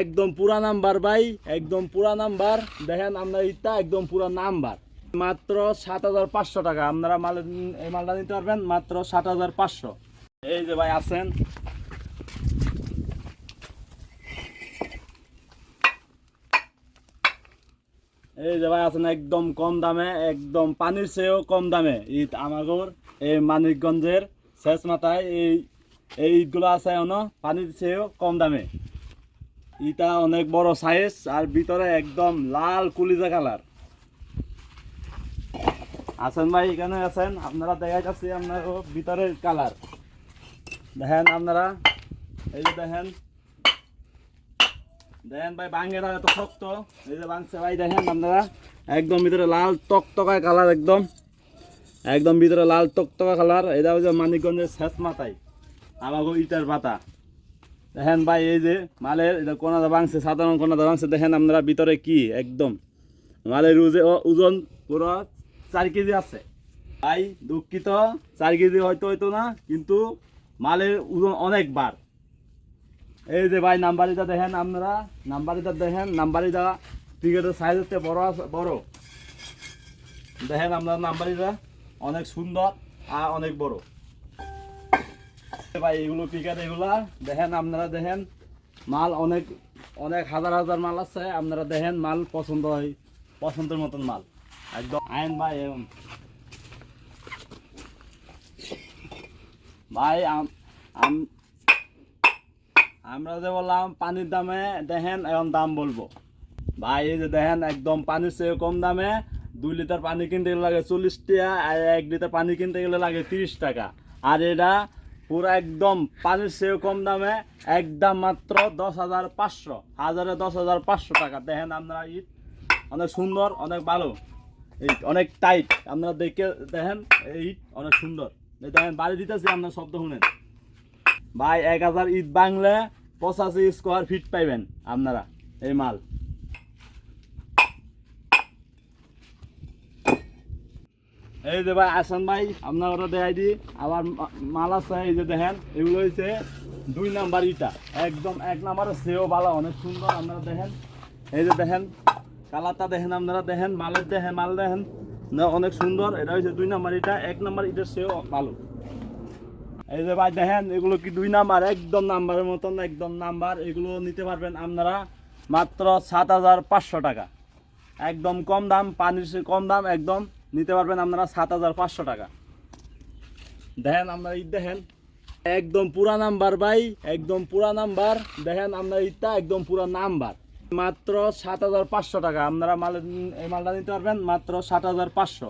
একদম পুরা নাম্বার ভাই, একদম পুরা নাম্বার। দেখেন আপনার ইটা একদম পুরা নাম্বার। মাত্র সাত হাজার পাঁচশো টাকা। আপনারা মাল, এই মালটা নিতে পারবেন মাত্র সাত হাজার পাঁচশো। এই যে ভাই আছেন। এই যে ভাই আছেন একদম কম দামে, একদম পানির চেয়েও কম দামে। ঈদ আমাগর, এই মানিকগঞ্জের শেষ মাথায় এই এই ঈদগুলো আছে এখনও, পানির চেয়েও কম দামে। ইটা অনেক বড় সাইজ আর ভিতরে একদম লাল কুলিজা কালার আছেন ভাই, এখানে আছেন আপনারা দেখাই যাচ্ছে আপনার ভিতরের কালার দেখেন আপনারা, এই যে দেখেন। দেখেন ভাই, বাঙ্গেরা এত শক্ত। এই যে বাংছে ভাই, দেখেন আপনারা। একদম ভিতরে লাল টকটকা কালার একদম। একদম ভিতরে লাল টকটকা কালার এটা হচ্ছে মানিকগঞ্জের শেষ মাথায়। আমাকে ইটার পাতা। দেখেন ভাই, এই যে মালের এটা কোনাদা ভাঙছে, সাধারণ কোনাদা ভাঙছে, দেখেন আপনারা ভিতরে কি, একদম। মালের উজে- ওজন পুরো চার কেজি আছে। ভাই, দুঃখিত, চার কেজি হয়তো হয়তো না, কিন্তু মালের ওজন অনেক বার এই যে ভাই, নাম্বারিটা দেখেন আপনারা, নাম্বারিটা দেখেন, নাম্বারিটা টিকেটের সাইজ হচ্ছে বড় বড়। দেখেন আপনার নাম্বারিটা, অনেক সুন্দর আর অনেক বড়। ভাই এগুলো পিকার এগুলা। দেখেন, আপনারা দেখেন, মাল অনেক অনেক হাজার হাজার মাল আছে। আপনারা দেখেন, মাল পছন্দ হয়, পছন্দের মতন মাল। একদম আইন ভাই, এরকম। ভাই, আম- আম- আমরা যে বললাম, পানির দামে, দেখেন, এখন দাম বলব। ভাই, এই যে দেখেন, একদম পানির চেয়ে কম দামে, দুই লিটার পানি কিনতে গেলে লাগে চল্লিশ টাকা, আর এক লিটার পানি কিনতে গেলে লাগে তিরিশ টাকা। আর এটা পুরো একদম পানির চেয়ে কম দামে, একদম মাত্র দশ হাজার পাঁচশো। হাজারে দশ হাজার পাঁচশো টাকা। দেখেন আপনারা ইট অনেক সুন্দর, অনেক ভালো। এই অনেক টাইট আপনারা দেখে, দেখেন, এই ইট অনেক সুন্দর। দেখেন, বাড়ি দিতেছি আপনার শব্দ শুনেন। ভাই, এক হাজার ইট বাংলে পঁচাশি স্কোয়ার ফিট পাইবেন আপনারা, এই মাল। এই যে ভাই, আসান ভাই, আপনার ওটা দেখাই দি। আবার মাল আছে, এই যে দেখেন, এগুলো হচ্ছে দুই নাম্বার ইটা। একদম এক নাম্বারের সেও ভালো অনেক সুন্দর, আপনারা দেখেন। এই যে দেখেন, কালারটা দেখেন আপনারা, দেখেন, মালের দেখেন, মাল দেখেন। অনেক সুন্দর, এটা হচ্ছে দুই নাম্বার ইটা, এক নাম্বার ইটার সেও ভালো এই যে ভাই, দেখেন, এগুলো কি দুই নাম্বার? একদম নাম্বারের মতন, একদম নাম্বার। এগুলো নিতে পারবেন আপনারা মাত্র সাত হাজার পাঁচশো টাকা। একদম কম দাম, পানির কম দাম, একদম নিতে পারবেন আপনারা সাত হাজার পাঁচশো টাকা। দেখেন আপনারা ঈদ দেখেন। একদম পুরা নাম্বার ভাই, একদম পুরা নাম্বার। দেখেন আপনার ঈদটা একদম পুরা নাম্বার। মাত্র সাত হাজার পাঁচশো টাকা। আপনারা মাল, এই মালটা নিতে পারবেন মাত্র সাত হাজার পাঁচশো।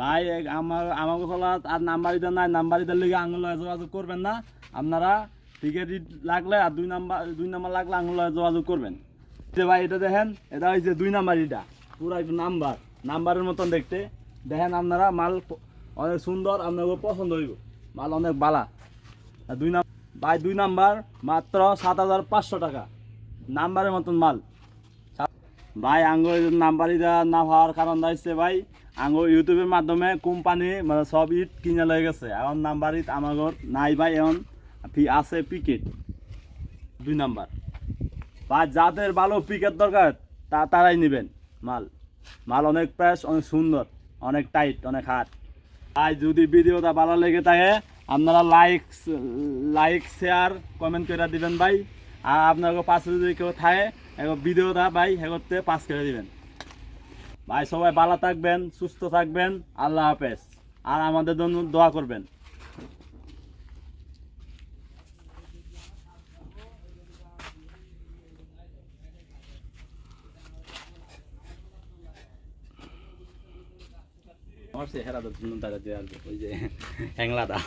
ভাই আমার, আমাকে খোলা আর নাম্বার ইদার নাই। নাম্বার ইদার লিগে আঙুল যোগাযোগ করবেন না। আপনারা টিকিট লাগলে আর দুই নাম্বার দুই নাম্বার লাগলে আঙুল যোগাযোগ করবেন। ভাই, এটা দেখেন, এটা হয়েছে দুই নাম্বার এটা পুরো নাম্বার। নাম্বারের মতন দেখতে। দেখেন আপনারা, মাল অনেক সুন্দর আপনাকে পছন্দ হইব। মাল অনেক বালা। দুই নাম্বার ভাই, দুই নাম্বার, মাত্র সাত হাজার পাঁচশো টাকা। নাম্বারের মতন মাল। ভাই, আঙ্গুর নাম্বারই দেওয়া না হওয়ার কারণ হচ্ছে ভাই। আঙ্গুর ইউটিউবের মাধ্যমে কোম্পানি মানে সব ইট কিনে লয়ে গেছে। এখন নাম্বার ইট আমাগর নাই ভাই, এখন ফি আছে পিকেট দুই নাম্বার। বা যাদের ভালো পিকেট দরকার, তা তারাই নেবেন মাল। মাল অনেক প্রেস অনেক সুন্দর, অনেক টাইট অনেক হাট আর যদি ভিডিওটা ভালো লেগে থাকে, আপনারা লাইক লাইক শেয়ার কমেন্ট করে দিবেন ভাই। আর আপনাকে পাশে যদি কেউ থাকে এখন ভিডিওটা ভাই হেগোতে পাস করে দিবেন। ভাই, সবাই ভালো থাকবেন, সুস্থ থাকবেন, আল্লাহ হাফেজ। আর আমাদের জন্য দোয়া করবেন। আমার সে হেরাদা টাকা দিয়ে আসবে ওই যে হ্যাংলাটা